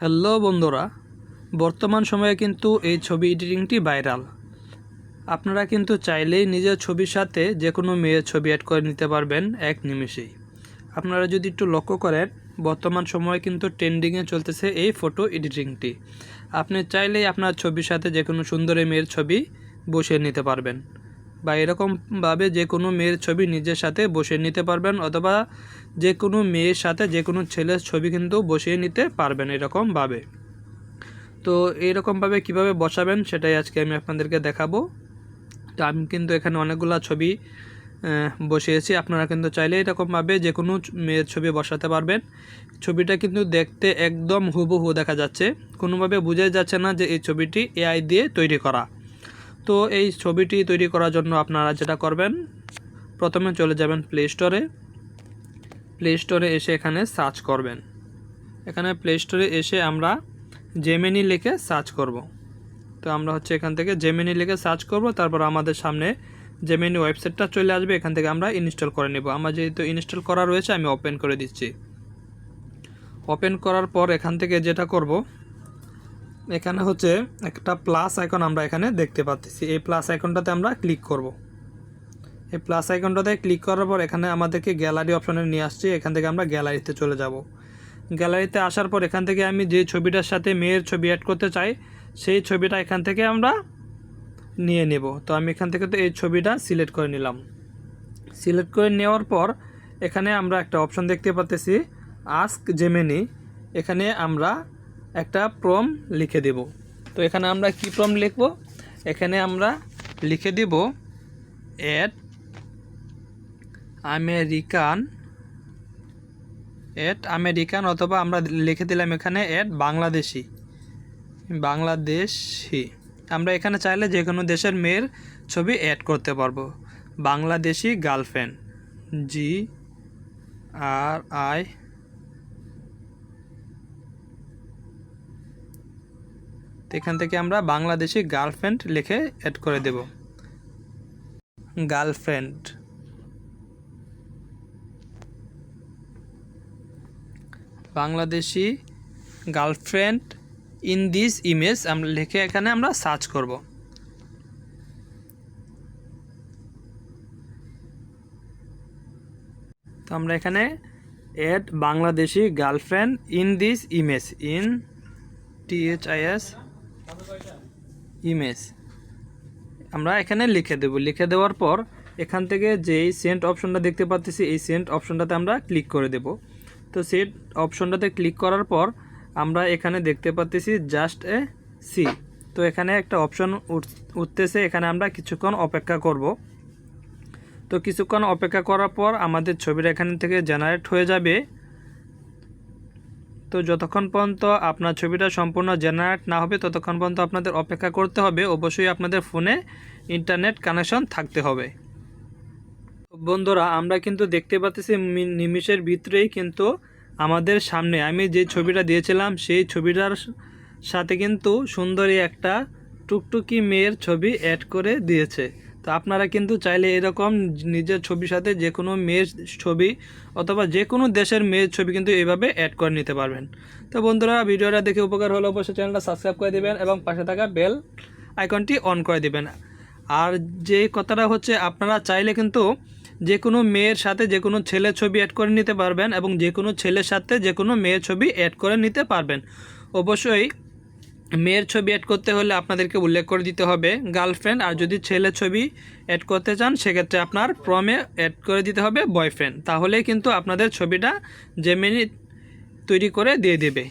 Hello বন্ধুরা, বর্তমান সময়ে কিন্তু এই ছবি এডিটিংটি ভাইরাল আপনারা কিন্তু চাইলেই নিজের ছবির সাথে যে কোনো মেয়ের ছবি অ্যাড করে নিতে পারবেন এক নিমেষেই। আপনারা যদি একটু লক্ষ্য করেন, বর্তমান সময়ে কিন্তু ট্রেন্ডিংয়ে চলতেছে এই ফটো এডিটিংটি আপনি চাইলেই আপনার ছবির সাথে যে কোনো সুন্দরী মেয়ের ছবি বসিয়ে নিতে পারবেন। বা এরকমভাবে যে কোনো মেয়ের ছবি নিজের সাথে বসিয়ে নিতে পারবেন অথবা যে কোনো মেয়ের সাথে যে কোনো ছেলের ছবি কিন্তু বসিয়ে নিতে পারবেন এরকমভাবে। তো এইরকমভাবে কীভাবে বসাবেন সেটাই আজকে আমি আপনাদেরকে দেখাবো। তো আমি কিন্তু এখানে অনেকগুলো ছবি বসিয়েছি। আপনারা কিন্তু চাইলে এরকমভাবে যে কোনো মেয়ের ছবি বসাতে পারবেন। ছবিটা কিন্তু দেখতে একদম হুবহু দেখা যাচ্ছে। কোনোভাবে বোঝা যাচ্ছে না যে এই ছবিটি এআই দিয়ে তৈরি করা। তো এই ছবিটি তৈরি করার জন্য আপনারা যেটা করবেন, প্রথমে চলে যাবেন প্লে স্টোরে প্লে স্টোরে এসে এখানে সার্চ করবেন। এখানে প্লে স্টোরে এসে আমরা জেমিনি লিখে সার্চ করব। তো আমরা হচ্ছে এখান থেকে জেমিনি লিখে সার্চ করব, তারপর আমাদের সামনে জেমিনি ওয়েবসাইটটা চলে আসবে, এখান থেকে আমরা ইনস্টল করে নেব। আমার যেহেতু ইনস্টল করা রয়েছে, আমি ওপেন করে দিচ্ছি। ওপেন করার পর এখান থেকে যেটা করব এখানে হচ্ছে একটা প্লাস আইকন আমরা এখানে দেখতে পাচ্ছি। এই প্লাস আইকনটাতে আমরা ক্লিক করব। এই প্লাস আইকনটাতে ক্লিক করার পর এখানে আমাদেরকে গ্যালারি অপশানে নিয়ে আসছে। এখান থেকে আমরা গ্যালারিতে চলে যাব। গ্যালারিতে আসার পর এখান থেকে আমি যে ছবিটার সাথে মেয়ের ছবি অ্যাড করতে চাই, সেই ছবিটা এখান থেকে আমরা নিয়ে নেব। তো আমি এখান থেকে তো এই ছবিটা সিলেক্ট করে নিলাম। সিলেক্ট করে নেওয়ার পর এখানে আমরা একটা অপশন দেখতে পাচ্তেছি আস্ক জেমেনি এখানে আমরা একটা প্রম লিখে দেব। তো এখানে আমরা কি প্রম লিখব? এখানে আমরা লিখে দেব এড আমেরিকান এড আমেরিকান অথবা আমরা লিখে দিলাম এখানে এড বাংলাদেশি। বাংলাদেশি। আমরা এখানে চাইলে যে কোনো দেশের মেয়ের ছবি অ্যাড করতে পারব। Bangladeshi girlfriend G R I এখান থেকে আমরা বাংলাদেশি গার্লফ্রেন্ড লিখে অ্যাড করে দেব। Girlfriend. Bangladeshi girlfriend in this image আমরা লিখে এখানে আমরা সার্চ করব। তো আমরা এখানে add Bangladeshi girlfriend in this image, in T H I S image. আমরা এখানে লিখে দেব। লিখে দেওয়ার পর এখান থেকে যেই সেন্ট অপশনটা দেখতে পাচ্ছি এই সেন্ট অপশনটাতে আমরা ক্লিক করে দেব। তো সেন্ট অপশনটাতে ক্লিক করার পর আমরা এখানে দেখতে পাচ্ছি জাস্ট এ সি তো এখানে একটা অপশন উঠতেছে। এখানে আমরা কিছুক্ষণ অপেক্ষা করব। তো কিছুক্ষণ অপেক্ষা করার পর আমাদের ছবিটা এখান থেকে জেনারেট হয়ে যাবে। তো যতক্ষণ পর্যন্ত আপনার ছবিটা সম্পূর্ণ জেনারেট না হবে, ততক্ষণ পর্যন্ত আপনাদের অপেক্ষা করতে হবে। অবশ্যই আপনাদের ফোনে ইন্টারনেট কানেকশন থাকতে হবে। বন্ধুরা, আমরা কিন্তু দেখতে পাচ্ছি নিমিষের ভিতরেই কিন্তু আমাদের সামনে আমি যে ছবিটা দিয়েছিলাম, সেই ছবিটার সাথে কিন্তু সুন্দরী একটা টুকটুকি মেয়ের ছবি অ্যাড করে দিয়েছে। তো আপনারা কিন্তু চাইলে এরকম নিজের ছবির সাথে যে কোনো মেয়ের ছবি অথবা যে কোনো দেশের মেয়ের ছবি কিন্তু এইভাবে অ্যাড করে নিতে পারবেন। তো বন্ধুরা, ভিডিওটা দেখে উপকার হলে অবশ্যই চ্যানেলটা সাবস্ক্রাইব করে দেবেন এবং পাশে থাকা বেল আইকনটি অন করে দেবেন। আর যে কথাটা হচ্ছে, আপনারা চাইলে কিন্তু যে কোনো মেয়ের সাথে যে কোনো ছেলের ছবি অ্যাড করে নিতে পারবেন এবং যে কোনো ছেলের সাথে যে কোনো মেয়ের ছবি অ্যাড করে নিতে পারবেন। অবশ্যই মেয়ের ছবি অ্যাড করতে হলে আপনাদেরকে উল্লেখ করে দিতে হবে গার্লফ্রেন্ড আর যদি ছেলে ছবি অ্যাড করতে চান, সেক্ষেত্রে আপনার প্রমে অ্যাড করে দিতে হবে বয়ফ্রেন্ড তাহলে কিন্তু আপনাদের ছবিটা জেমিনি তৈরি করে দিয়ে দেবে।